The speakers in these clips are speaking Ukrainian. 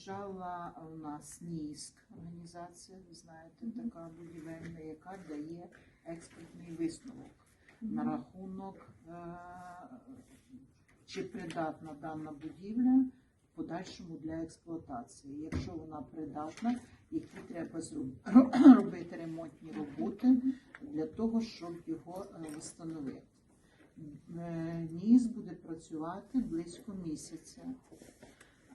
приїжджала у нас НІСК організація, ви знаєте, така будівельна, яка дає експертний висновок на рахунок, е, чи придатна дана будівля в подальшому для експлуатації. Якщо вона придатна, які треба робити ремонтні роботи для того, щоб його е, встановити. Е, НІС буде працювати близько місяця.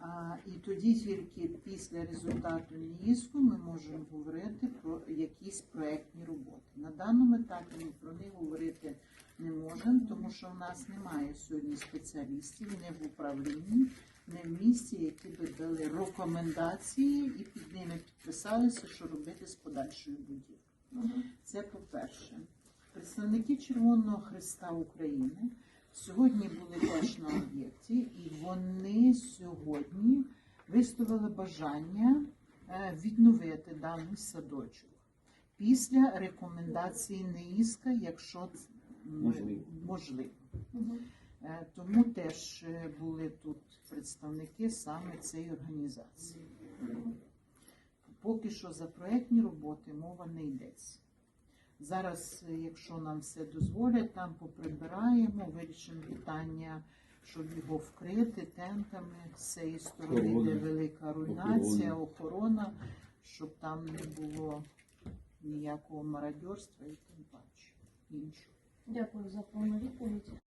А, і тоді тільки після результату НІСКу ми можемо говорити про якісь проектні роботи. На даному етапі ми про них говорити не можемо, тому що в нас немає сьогодні спеціалістів не в управлінні, не в місті, які би дали рекомендації і під ними підписалися, що робити з подальшою будівлею. Це по-перше. Представники Червоного Христа України сьогодні були теж на об'єкті, і вони сьогодні висловили бажання е, відновити даний садочок після рекомендації НИІСКа, якщо Можливо. можливо. Е, Тому теж е, були тут представники саме цієї організації. Поки що за проектні роботи мова не йдеться. Зараз, якщо нам все дозволять, там поприбираємо, вирішимо питання, щоб його вкрити тентами з цієї сторони, де велика руйнація, Охорона. охорона, щоб там не було ніякого мародерства і тим паче іншого. Дякую за повну відповідь.